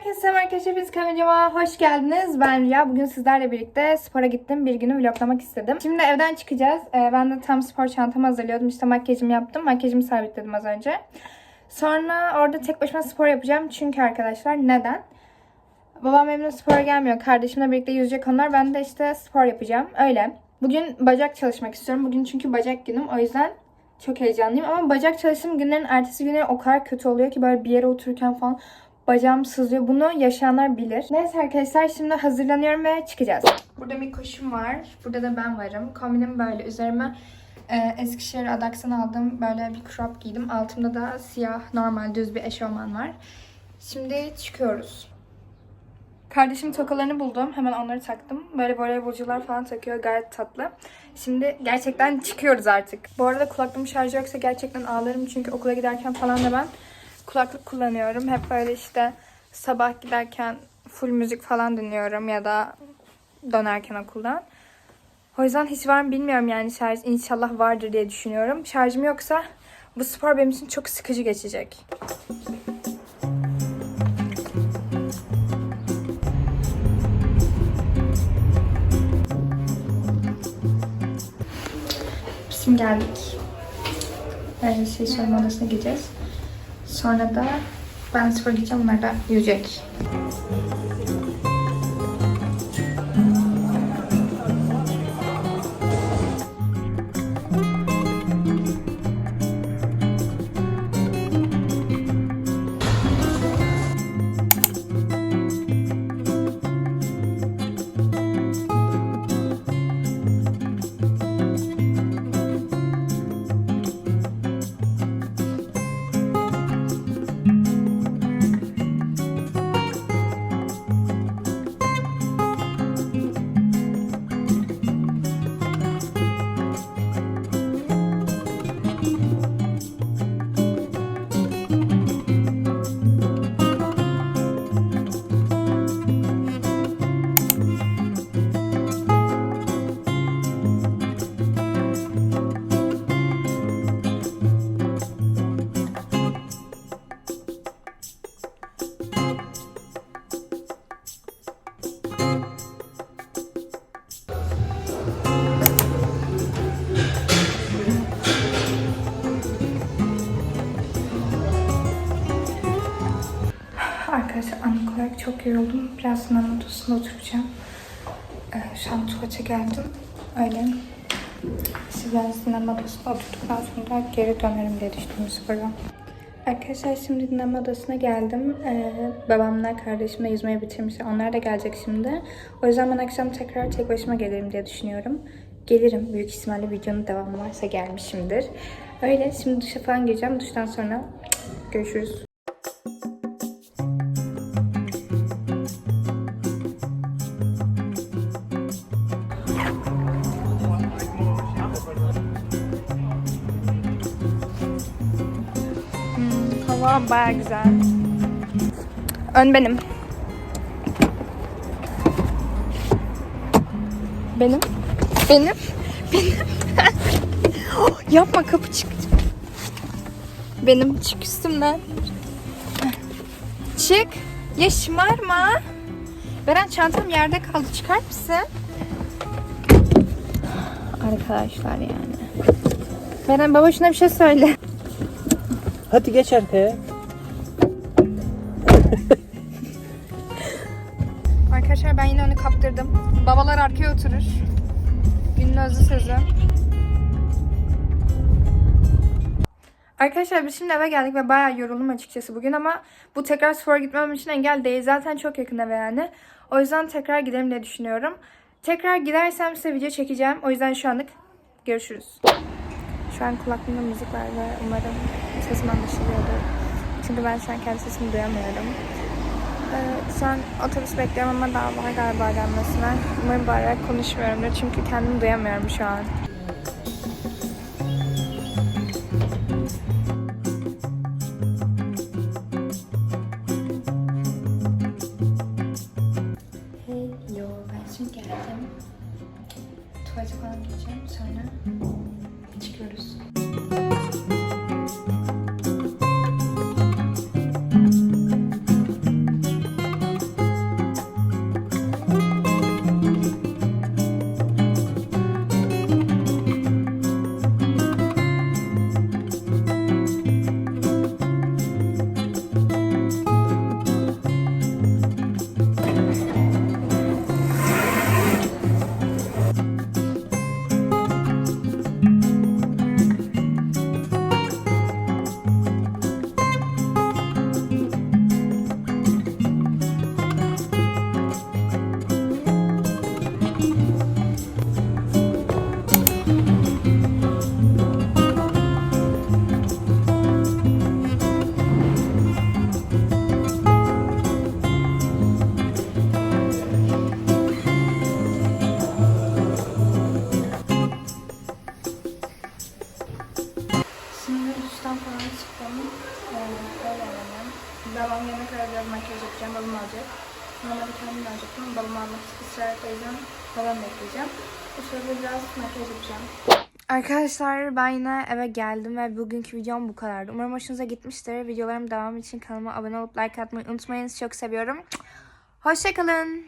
Herkese selam arkadaşlar. Biz kanalıma hoş geldiniz. Ben Rüya. Bugün sizlerle birlikte spora gittim. Bir günü vloglamak istedim. Şimdi evden çıkacağız. Ee, ben de tam spor çantamı hazırlıyordum. İşte makyajımı yaptım. Makyajımı sabitledim az önce. Sonra orada tek başıma spor yapacağım. Çünkü arkadaşlar neden? Babam benimle spora gelmiyor. Kardeşimle birlikte yüzecek onlar. Ben de işte spor yapacağım. Öyle. Bugün bacak çalışmak istiyorum. Bugün çünkü bacak günüm. O yüzden çok heyecanlıyım. Ama bacak çalıştığım günlerin ertesi günleri o kadar kötü oluyor ki böyle bir yere otururken falan bacağım sızlıyor. Bunu yaşayanlar bilir. Neyse arkadaşlar şimdi hazırlanıyorum ve çıkacağız. Burada bir koşum var. Burada da ben varım. Kombinim böyle. Üzerime e, Eskişehir Adaks'tan aldığım böyle bir crop giydim. Altımda da siyah normal düz bir eşofman var. Şimdi çıkıyoruz. Kardeşim tokalarını buldum. Hemen onları taktım. Böyle voleybolcular falan takıyor. Gayet tatlı. Şimdi gerçekten çıkıyoruz artık. Bu arada kulaklığım şarjı yoksa gerçekten ağlarım. Çünkü okula giderken falan da ben kulaklık kullanıyorum. Hep böyle işte sabah giderken full müzik falan dinliyorum ya da dönerken okuldan. O yüzden hiç var mı bilmiyorum yani şarj. İnşallah vardır diye düşünüyorum. Şarjım yoksa bu spor benim için çok sıkıcı geçecek. Bizim geldik. Yani şey soyunma odasına gideceğiz. Sonra da ben spor gideceğim. Onlar da yüzecek. Arkadaşlar anlık olarak çok yoruldum. Biraz sınav odasında oturacağım. Ee, şu an tuvalete geldim. Öyle. Biraz sinema odasında oturduktan sonra geri dönerim diye düşündüm spora. Arkadaşlar şimdi dinlenme odasına geldim. Ee, babamla kardeşimle yüzmeyi bitirmişler. Onlar da gelecek şimdi. O yüzden ben akşam tekrar tek başıma gelirim diye düşünüyorum. Gelirim. Büyük ihtimalle videonun devamı varsa gelmişimdir. Öyle. Şimdi duşa falan gireceğim. Duştan sonra görüşürüz. Hava baya güzel. Ön benim. Benim. Benim. Benim. Yapma kapı çıktı. Benim çık üstümden. Çık. Ya şımarma. Beren çantam yerde kaldı. Çıkar mısın? Arkadaşlar yani. Beren baba şuna bir şey söyle. Hadi geç arkaya. Arkadaşlar ben yine onu kaptırdım. Babalar arkaya oturur. Günün özlü sözü. Arkadaşlar biz şimdi eve geldik ve bayağı yoruldum açıkçası bugün ama bu tekrar spora gitmem için engel değil. Zaten çok yakın eve yani. O yüzden tekrar giderim diye düşünüyorum. Tekrar gidersem size video çekeceğim. O yüzden şu anlık görüşürüz. Şu an kulaklığımda müzik var ve umarım sesim anlaşılıyordur. Çünkü ben şu an kendi sesimi duyamıyorum. Ee, şu an otobüs bekliyorum ama daha var galiba gelmesine. Umarım bağırarak konuşmuyorumdur çünkü kendimi duyamıyorum şu an. işten falan çıktım. Ee, Öyle yani. Babam yemek arayacağız, makyaj yapacağım, balım alacak. Normalde kendim alacaktım. Balım almak ısrar edeceğim. Babam bekleyeceğim. Bu sırada biraz makyaj yapacağım. Arkadaşlar ben yine eve geldim ve bugünkü videom bu kadardı. Umarım hoşunuza gitmiştir. Videolarım devam için kanalıma abone olup like atmayı unutmayın. Çok seviyorum. Hoşçakalın.